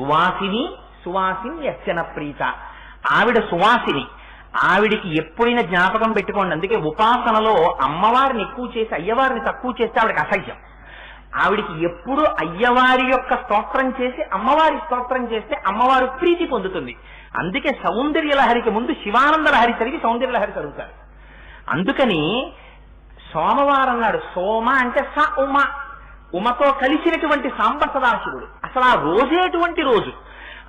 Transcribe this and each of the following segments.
సువాసిని సువాసిని యచ్చన ప్రీత. ఆవిడ సువాసిని. ఆవిడికి ఎప్పుడైనా జ్ఞాపకం పెట్టుకోండి. అందుకే ఉపాసనలో అమ్మవారిని ఎక్కువ చేసి అయ్యవారిని తక్కువ చేస్తే ఆవిడకి అసహ్యం. ఆవిడికి ఎప్పుడు అయ్యవారి యొక్క స్తోత్రం చేసి అమ్మవారి స్తోత్రం చేస్తే అమ్మవారు ప్రీతి పొందుతుంది. అందుకే సౌందర్య లహరికి ముందు శివానంద లహరి చదివి సౌందర్య లహరి చదువుతారు అందుకని సోమవారం నాడు సోమ అంటే స ఉమ. ఉమతో కలిసినటువంటి సాంబ అసలు ఆ రోజేటువంటి రోజు.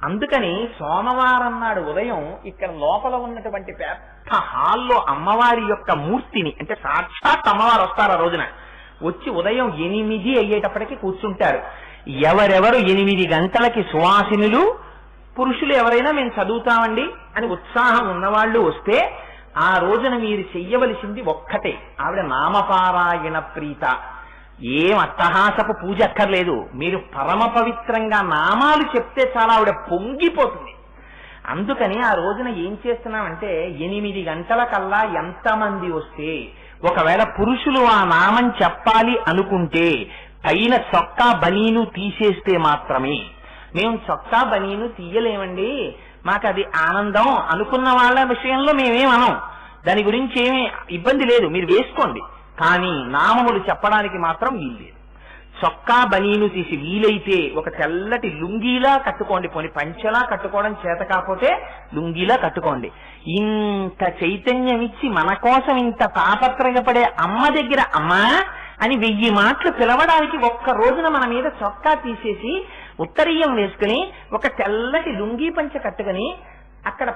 అందుకని సోమవారం నాడు ఉదయం ఇక్కడ లోపల ఉన్నటువంటి పెద్ద హాల్లో అమ్మవారి యొక్క మూర్తిని అంటే సాక్షాత్ అమ్మవారు వస్తారు ఆ రోజున. వచ్చి ఉదయం ఎనిమిది అయ్యేటప్పటికి కూర్చుంటారు. ఎవరెవరు ఎనిమిది గంటలకి సువాసినులు పురుషులు ఎవరైనా మేము చదువుతామండి అని ఉత్సాహం ఉన్నవాళ్ళు వస్తే ఆ రోజున మీరు చెయ్యవలసింది ఒక్కటే. ఆవిడ నామపారాయణ ప్రీత. ఏం అట్టహాసపు పూజ అక్కర్లేదు. మీరు పరమ పవిత్రంగా నామాలు చెప్తే చాలా ఆవిడ పొంగిపోతుంది. అందుకని ఆ రోజున ఏం చేస్తున్నామంటే ఎనిమిది గంటల కల్లా ఎంతమంది వస్తే ఒకవేళ పురుషులు ఆ నామం చెప్పాలి అనుకుంటే పైన చొక్కా బనీను తీసేస్తే మాత్రమే. మేము చొక్కా బనీను తీయలేమండి. మాకు అది ఆనందం అనుకున్న వాళ్ళ విషయంలో మేమేమనం. దాని గురించి ఏమీ ఇబ్బంది లేదు. మీరు వేసుకోండి. కానీ నామములు చెప్పడానికి మాత్రం వీల్లేదు. చొక్కా బనీను తీసి వీలైతే ఒక తెల్లటి లుంగీలా కట్టుకోండి. పోని పంచలా కట్టుకోవడం చేత కాకపోతే లుంగీలా కట్టుకోండి. ఇంత చైతన్యం ఇచ్చి మన కోసం ఇంత తాపత్రయపడే అమ్మ దగ్గర అమ్మా అని వెయ్యి మాటలు పిలవడానికి ఒక్క రోజున మన మీద చొక్కా తీసేసి ఉత్తరీయం వేసుకుని ఒక తెల్లటి లుంగీ పంచ కట్టుకుని అక్కడ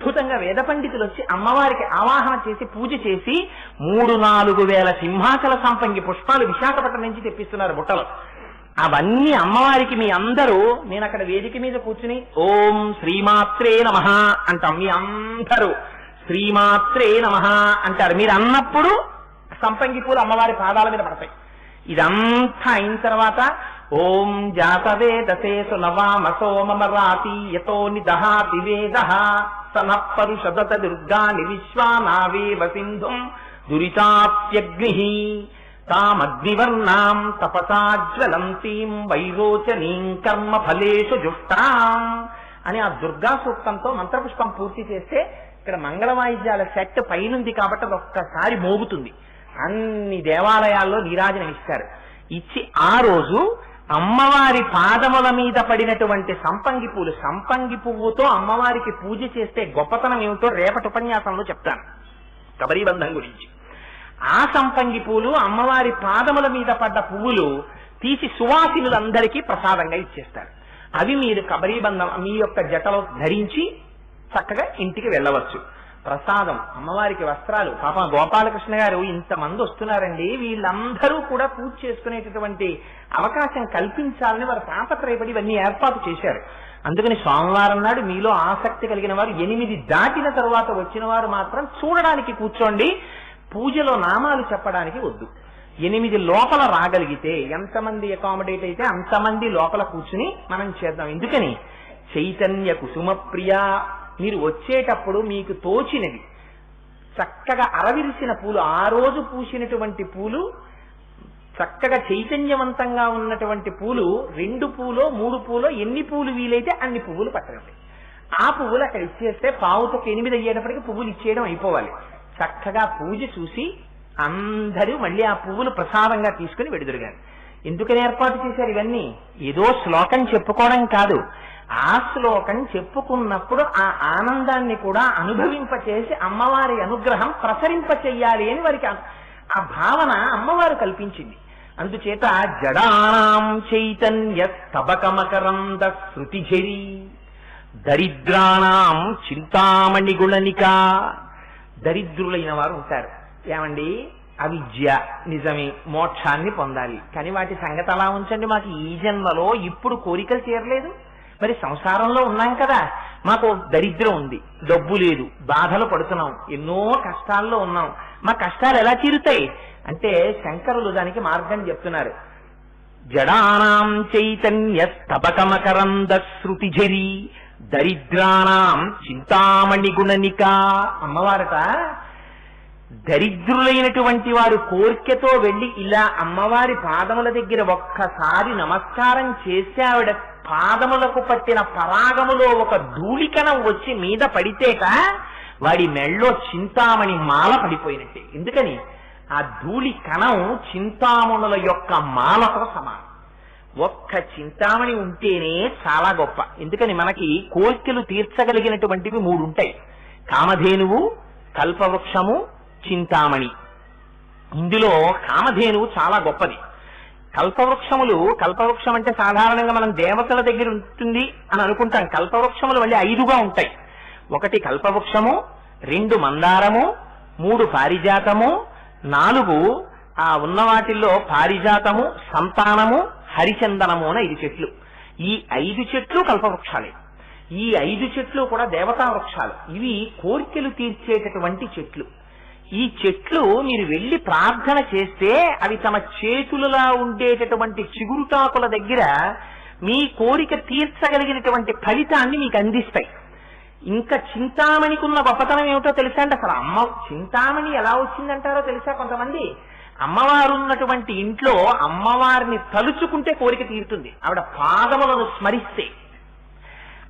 అద్భుతంగా వేద పండితులు వచ్చి అమ్మవారికి ఆవాహన చేసి పూజ చేసి మూడు నాలుగు వేల సింహాచల సంపంగి పుష్పాలు విశాఖపట్నం నుంచి తెప్పిస్తున్నారు బుట్టలు. అవన్నీ అమ్మవారికి మీ అందరూ నేను అక్కడ వేదిక మీద కూర్చుని ఓం శ్రీమాత్రే నమ అంటాం. మీ అందరూ శ్రీమాత్రే నమ అంటారు. మీరు అన్నప్పుడు సంపంగి పూలు అమ్మవారి పాదాల మీద పడతాయి. ఇదంతా అయిన తర్వాత ఓం జాతవేదసేసు నవామసో మమ రాతి యతో నిదహాతి వేద సన పరుషదత దుర్గాని విశ్వానావేవ సింధుం దురితాప్యగ్ని తామగ్నివర్ణాం తపసా జ్వలంతీం వైరోచనీం కర్మ ఫలేషు జుష్టాం అని ఆ దుర్గా సూక్తంతో మంత్రపుష్పం పూర్తి చేస్తే ఇక్కడ మంగళ వాయిద్యాల సెట్ పైనుంది కాబట్టి అది ఒక్కసారి మోగుతుంది. అన్ని దేవాలయాల్లో నీరాజనం ఇస్తారు ఇచ్చి ఆ రోజు అమ్మవారి పాదముల మీద పడినటువంటి సంపంగి పూలు సంపంగి పువ్వుతో అమ్మవారికి పూజ చేస్తే గొప్పతనం ఏమిటో రేపటి ఉపన్యాసంలో చెప్తాను. కబరీబంధం గురించి. ఆ సంపంగి పూలు అమ్మవారి పాదముల మీద పడ్డ పువ్వులు తీసి సువాసినులందరికీ ప్రసాదంగా ఇచ్చేస్తారు. అవి మీరు కబరీబంధం మీ యొక్క జటలో ధరించి చక్కగా ఇంటికి వెళ్ళవచ్చు. ప్రసాదం అమ్మవారికి వస్త్రాలు. పాప గోపాలకృష్ణ గారు ఇంతమంది వస్తున్నారండి. వీళ్ళందరూ కూడా పూజ చేసుకునేటటువంటి అవకాశం కల్పించాలని వారు తాపత్రయపడి ఇవన్నీ ఏర్పాటు చేశారు. అందుకని సోమవారం నాడు మీలో ఆసక్తి కలిగిన వారు ఎనిమిది దాటిన తర్వాత వచ్చిన వారు మాత్రం చూడడానికి కూర్చోండి. పూజలో నామాలు చెప్పడానికి వద్దు. ఎనిమిది లోపల రాగలిగితే ఎంతమంది అకామిడేట్ అయితే అంతమంది లోపల కూర్చుని మనం చేద్దాం. ఎందుకని? చైతన్య కుసుమ ప్రియ మీరు వచ్చేటప్పుడు మీకు తోచినది చక్కగా అరవిరిసిన పూలు ఆ రోజు పూసినటువంటి పూలు చక్కగా చైతన్యవంతంగా ఉన్నటువంటి పూలు రెండు పూలో మూడు పూలో ఎన్ని పూలు వీలైతే అన్ని పువ్వులు పట్టండి ఆ పువ్వులు అక్కడ ఇచ్చేస్తే పావుతకు ఎనిమిది అయ్యేటప్పటికి పువ్వులు ఇచ్చేయడం అయిపోవాలి. చక్కగా పూజ చూసి అందరూ మళ్ళీ ఆ పువ్వులు ప్రసాదంగా తీసుకుని వెడుదురుగారు ఎందుకని ఏర్పాటు చేశారు ఇవన్నీ? ఏదో శ్లోకం చెప్పుకోవడం కాదు. ఆ శ్లోకం చెప్పుకున్నప్పుడు ఆ ఆనందాన్ని కూడా అనుభవింపచేసి అమ్మవారి అనుగ్రహం ప్రసరింప చెయ్యాలి అని వారికి ఆ- భావన అమ్మవారు కల్పించింది. అందుచేత జడానాం చైతన్య తబకమకరంద శృతిఝరి దరిద్రాణం చింతామణి గుణనిక దరిద్రులైన వారు ఉంటారు. ఏమండి? అవిద్య నిజమే మోక్షాన్ని పొందాలి. కానీ వాటి సంగతి అలా ఉంచండి మాకు ఈ జన్మలో ఇప్పుడు కోరికలు తీరలేదు. మరి సంసారంలో ఉన్నాం కదా. మాకు దరిద్రం ఉంది. డబ్బు లేదు. బాధలు పడుతున్నాం. ఎన్నో కష్టాల్లో ఉన్నాం. మా కష్టాలు ఎలా తీరుతాయి? అంటే శంకరులు దానికి మార్గం చెప్తున్నారు. జడానాం చైతన్య స్తబకమకరంద శృతిఝరి దరిద్రాణం చింతామణి గుణనిక. అమ్మవారట దరిద్రులైనటువంటి వారు కోరికతో వెళ్ళి ఇలా అమ్మవారి పాదముల దగ్గర ఒక్కసారి నమస్కారం చేసి ఆవిడ పాదములకు పట్టిన పరాగములో ఒక ధూళికణం వచ్చి మీద పడితేట వాడి మెళ్ళో చింతామణి మాల పడిపోయినట్టే. ఎందుకని? ఆ ధూళి కణం చింతామణుల యొక్క మాలతో సమానం. ఒక్క చింతామణి ఉంటేనే చాలా గొప్ప. ఎందుకని? మనకి కోరికలు తీర్చగలిగినటువంటివి మూడు ఉంటాయి కామధేనువు కల్పవృక్షము చింతామణి. ఇందులో కామధేనువు చాలా గొప్పది. కల్పవృక్షములు కల్పవృక్షం అంటే సాధారణంగా మనం దేవతల దగ్గర ఉంటుంది అని అనుకుంటాం. కల్పవృక్షములు మళ్ళీ ఐదుగా ఉంటాయి. ఒకటి కల్పవృక్షము రెండు మందారము మూడు పారిజాతము నాలుగు ఆ ఉన్న వాటిల్లో పారిజాతము సంతానము హరిచందనము అని ఐదు చెట్లు. ఈ ఐదు చెట్లు కల్పవృక్షాలే. ఈ ఐదు చెట్లు కూడా దేవతా వృక్షాలు ఇవి కోరికలు తీర్చేటటువంటి చెట్లు. ఈ చెట్లు మీరు వెళ్ళి ప్రార్థన చేస్తే అవి తమ చేతులలా ఉండేటటువంటి చిగురుటాకుల దగ్గర మీ కోరిక తీర్చగలిగినటువంటి ఫలితాన్ని మీకు అందిస్తాయి. ఇంకా చింతామణికున్న గొప్పతనం ఏమిటో తెలుసా అండి అసలు? అమ్మ చింతామణి ఎలా వచ్చిందంటారో తెలుసా కొంతమంది? అమ్మవారు ఉన్నటువంటి ఇంట్లో అమ్మవారిని తలుచుకుంటే కోరిక తీరుతుంది. ఆవిడ పాదములను స్మరిస్తే.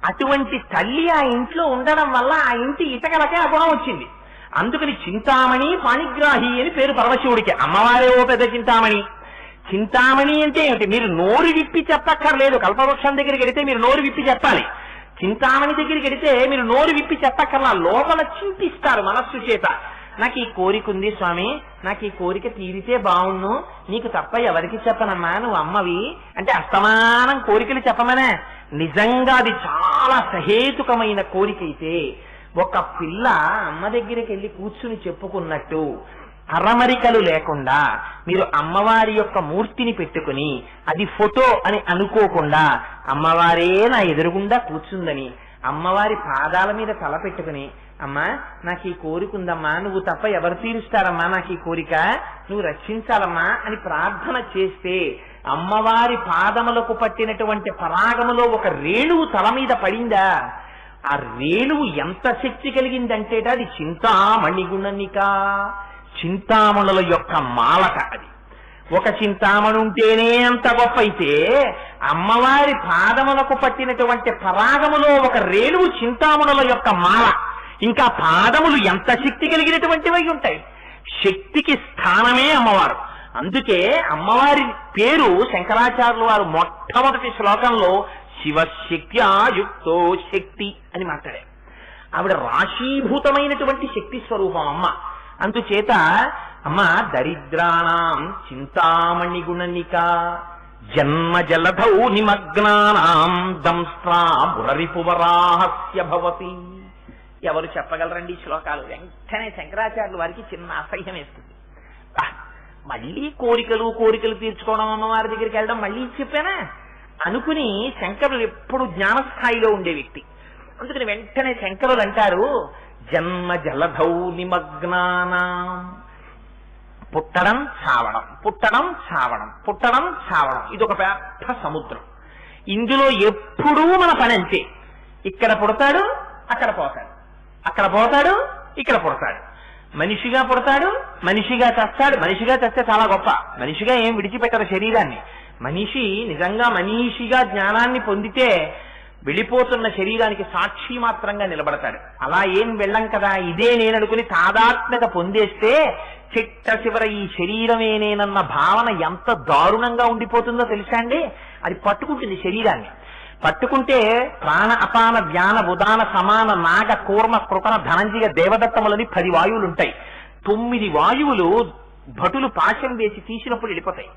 అటువంటి తల్లి ఆ ఇంట్లో ఉండడం వల్ల ఆ ఇంటి ఇటకలకే ఆ గుణం వచ్చింది. అందుకని చింతామణి పాణిగ్రాహి అని పేరు పరమశివుడికి. అమ్మవారే ఓ పెద్ద చింతామణి. చింతామణి అంటే ఏమిటి? మీరు నోరు విప్పి చెప్పక్కర్లేదు. కల్పవృక్షం దగ్గరికి వెడితే మీరు నోరు విప్పి చెప్పాలి. చింతామణి దగ్గరికి వెడితే మీరు నోరు విప్పి చెప్పక్కర్లా. లోపల చింతిస్తారు మనస్సు చేత. నాకు ఈ కోరిక ఉంది స్వామి. నాకు ఈ కోరిక తీరితే బాగుండు నీకు తప్ప ఎవరికి చెప్పనమ్మా? నువ్వు అమ్మవి. అంటే అస్తమానం కోరికలు చెప్పమనే. నిజంగా అది చాలా సహేతుకమైన కోరిక అయితే ఒక పిల్ల అమ్మ దగ్గరికి వెళ్ళి కూర్చుని చెప్పుకున్నట్టు అరమరికలు లేకుండా మీరు అమ్మవారి యొక్క మూర్తిని పెట్టుకుని అది ఫోటో అని అనుకోకుండా అమ్మవారే నా ఎదురుగుండా కూర్చుందని అమ్మవారి పాదాల మీద తల పెట్టుకుని అమ్మా నాకు ఈ కోరిక ఉందమ్మా నువ్వు తప్ప ఎవరు తీరుస్తారమ్మా నాకు ఈ కోరిక? నువ్వు రక్షించాలమ్మా అని ప్రార్థన చేస్తే అమ్మవారి పాదములకు పట్టినటువంటి పరాగములో ఒక రేణువు తల మీద పడిందా? ఆ రేణువు ఎంత శక్తి కలిగిందంటే అది చింతామణిగుణనిక. చింతామణుల యొక్క మాలక అది. ఒక చింతామణి ఉంటేనే అంత గొప్ప అయితే అమ్మవారి పాదములకు పట్టినటువంటి పరాగములో ఒక రేణువు చింతామణుల యొక్క మాల. ఇంకా పాదములు ఎంత శక్తి కలిగినటువంటివై ఉంటాయి. శక్తికి స్థానమే అమ్మవారు. అందుకే అమ్మవారి పేరు శంకరాచార్యులు వారు మొట్టమొదటి శ్లోకంలో శివశక్త్యాయుక్తో శక్తి అని మాట్లాడారు ఆవిడ రాశీభూతమైనటువంటి శక్తి స్వరూపం అమ్మ. అందుచేత అమ్మ దరిద్రాణం చింతామణి గుణనిక జన్మ జలధౌ నిమగ్నానాం దంస్ట్రా మురరిపువరాహస్య భవతి. ఎవరు చెప్పగలరండి శ్లోకాలు? వెంటనే శంకరాచార్యుల వారికి చిన్న అసహ్యం వేస్తుంది. మళ్ళీ కోరికలు కోరికలు తీర్చుకోవడం అమ్మవారి దగ్గరికి వెళ్ళడం మళ్ళీ చెప్పానా? అనుకుని శంకరులు ఎప్పుడు జ్ఞానస్థాయిలో ఉండే వ్యక్తి. అందుకని వెంటనే శంకరులు అంటారు జన్మ జలధౌ నిమగ్నానాం. పుట్టడం చావడం పుట్టడం చావడం పుట్టడం చావడం ఇది ఒక పెద్ద సముద్రం. ఇందులో ఎప్పుడూ మన పని అంతే. ఇక్కడ పుడతాడు అక్కడ పోతాడు. అక్కడ పోతాడు ఇక్కడ పుడతాడు. మనిషిగా పుడతాడు మనిషిగా చస్తాడు. మనిషిగా చస్తే చాలా గొప్ప. మనిషిగా ఏం విడిచిపెట్టరు శరీరాన్ని. మనిషి నిజంగా మనీషిగా జ్ఞానాన్ని పొందితే వెళ్ళిపోతున్న శరీరానికి సాక్షి మాత్రంగా నిలబడతాడు. అలా ఏం వెళ్ళం కదా? ఇదే నేననుకుని తాదాత్మ్యత పొందేస్తే చిట్ట చివర ఈ శరీరమే నేనన్న భావన ఎంత దారుణంగా ఉండిపోతుందో తెలుసా అండి? అది పట్టుకుంటుంది శరీరాన్ని. పట్టుకుంటే ప్రాణ అపాన ధ్యాన ఉదాన సమాన నాగ కూర్మ కృపణ ధనంజయ దేవదత్తములని పది వాయువులు ఉంటాయి తొమ్మిది వాయువులు భటులు పాశం వేసి తీసినప్పుడు వెళ్ళిపోతాయి.